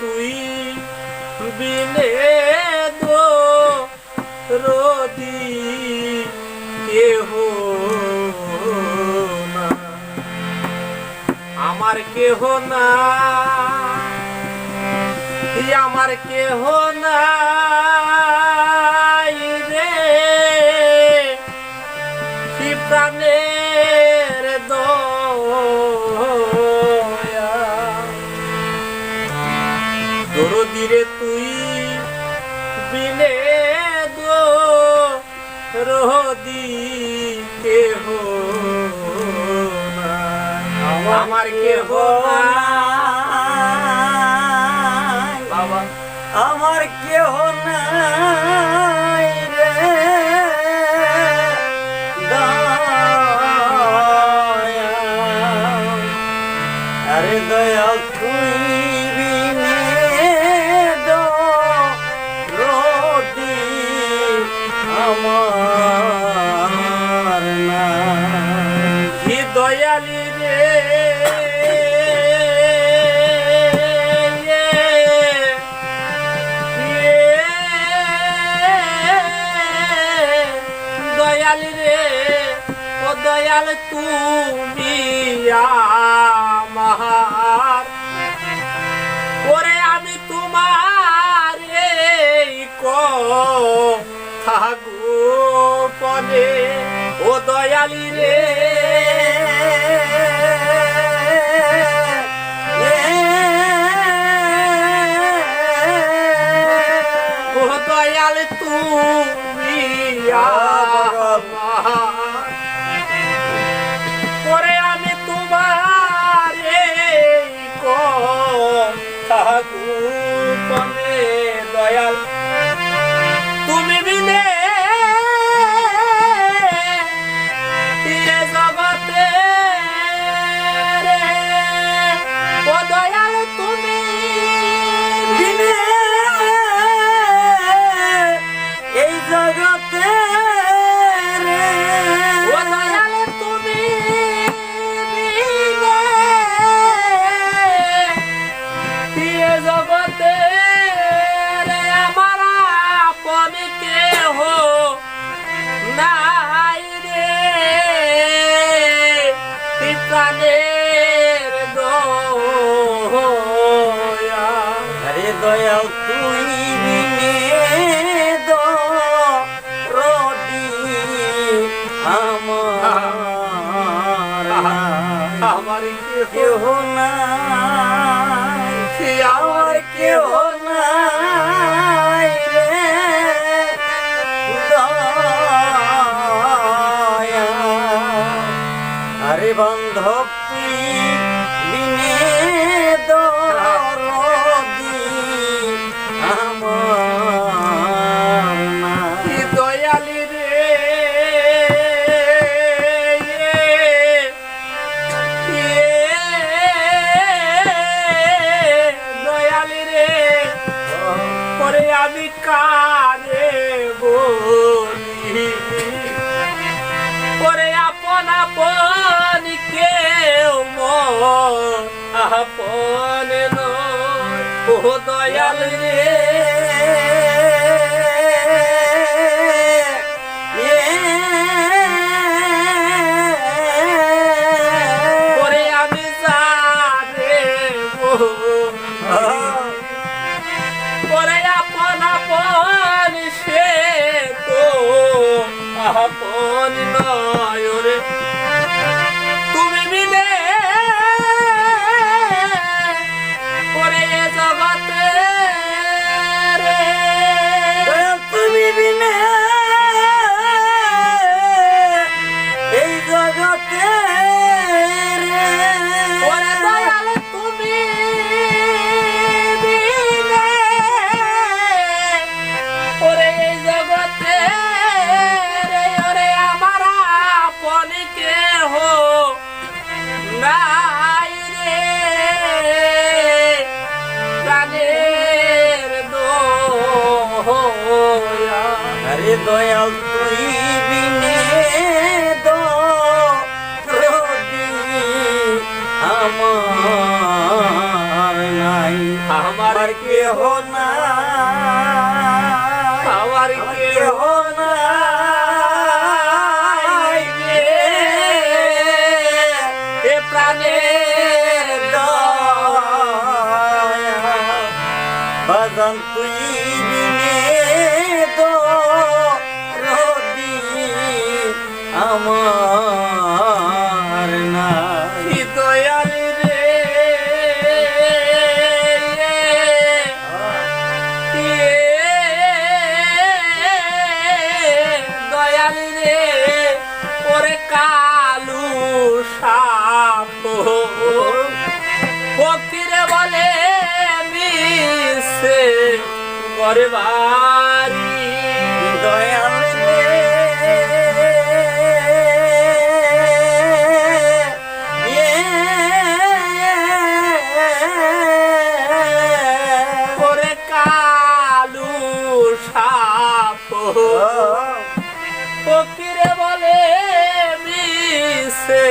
তুই বিলে দো রোদি কেহ না। আমার কেহ না আমার কেহ আমার কেহ না তুমি আমার ওরে আমি তোমার এই কাগো পরে ও দয়ালি রে। কেহ নাই আমার কেহ পলে নয় ও দয়াল রে। দয়াল তুই বিনে আমার নাই। আমার কেহ না আমার কেহ না প্রাণের দয়া। তুই ঘরে বাড়ি। দয়াল রে। ওরে কালু সাপ। বলে মিশে।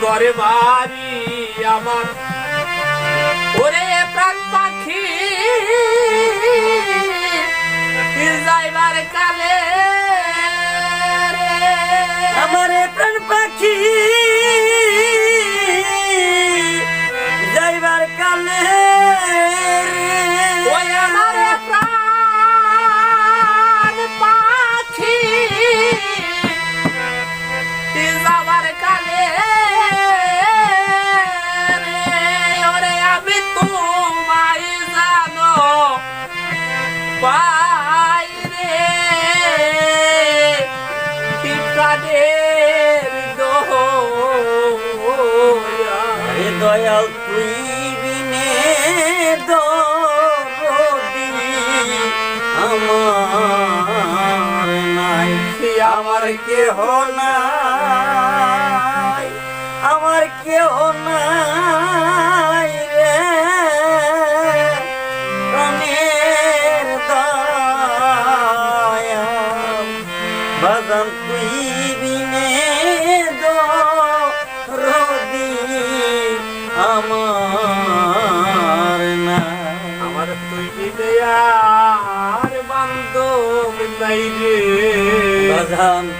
ঘরে বাড়ি আমার যাইবার কালে কেহ নাই আমার কেহ নাই রে। প্রাণের দয়া বাজান তুই বিনে দরদি আমার না আমার তুই বিদয়ার বান্ধব নাই রে? বাজান তুই বিনে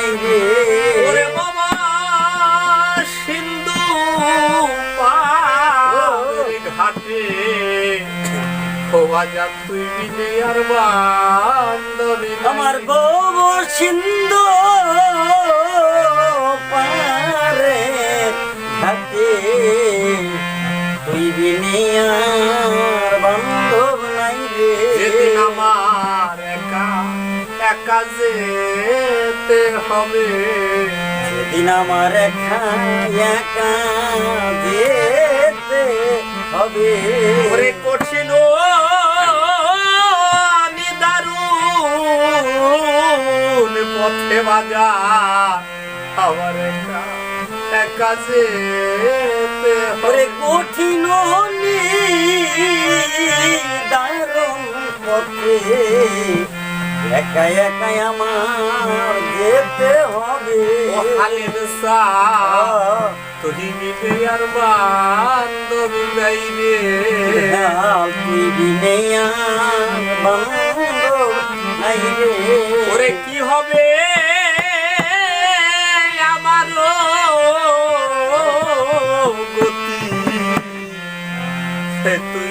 নাই রে। ওরে বাবা সিন্ধু ঘাটে। খোয়া তুই বিনে আর বান্ধবী আমার বউ সিন্ধু পারে ঘাটে। তুই বিনে আর বান্ধব নাই রে। আমার একা যেতে হবে। সেদিন আমার একা একা যেতে হবে। ওরে কঠিন নিদারুণ পথে বাজা আমার একা একা যেতে ওরে কঠিন দারুণ পথে একা একা আমার যেতে হবে। হালের সা তুই মিলে আর বান্ধবী নাই রে তুই বিনে ওরে কি হবে আমার গতি? তুই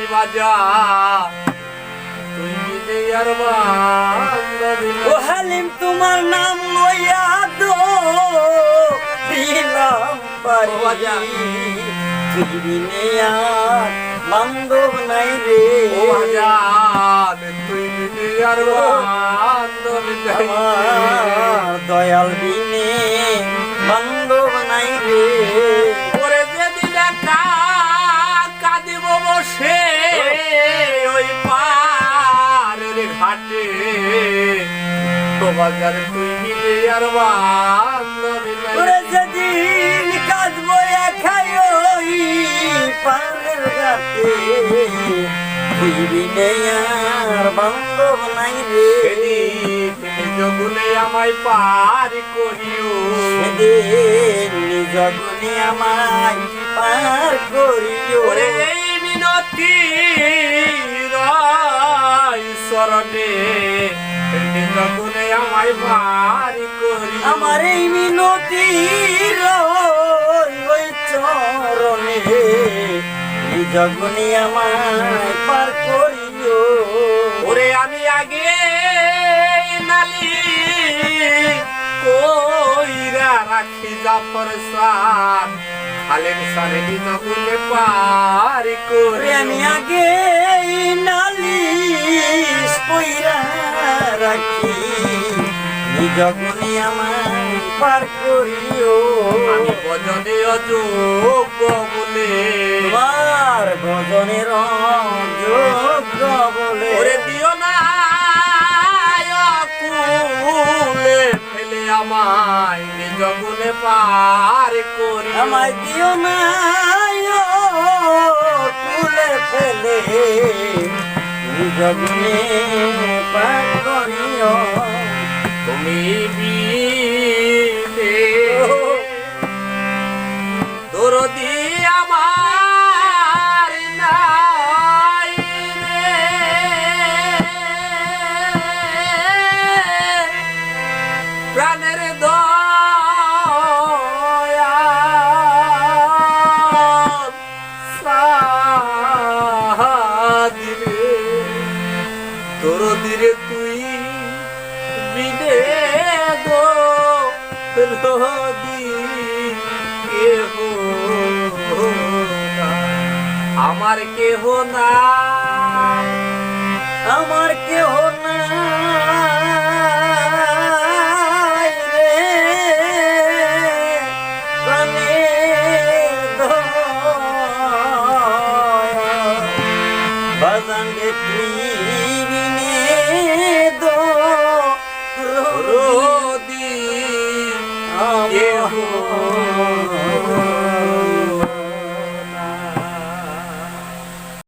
পারি বাজা। ও হালিম তোমার নাম লইয়া দিলাম বান্ধব নাই রে। ও তুই দয়াল বিনে বান্ধব নাই রে। ঘাটে তো বাজার তুই মিলে আর। ওরে যেদিন কাঁদবো একাই ওই পানের ঘাটে তুই আর বান্ধব নাই রে। সেদিন নিজ আমায় পার করিও। সেদিন নিজ গুণে আমায় পার করিও। এই মিনতি গুণে আমায় পার করিও আমার এই মিনতি ওই চরণে। নিজ গুণে আমায় পার করিও। ওরে আমি আগে নালি কইরা রাখি জাফর সান খালেন সারে নিজ গুণে পার করি আমি আগে নালিশ কইরা রাখি। গুণে আমায় পার করিও। আমি ভজনে অযোগ্য বলে। তোমার ভজনের যোগ্য বলে। ওরে দিও না কুলে ফেলে আমায় নিজ গুণে পার করি আমায় দিও না তুলে ফেলে নিজ গুণে পার করিও। তুমি বিনে দরদি কেহ না আমার কেহ নাই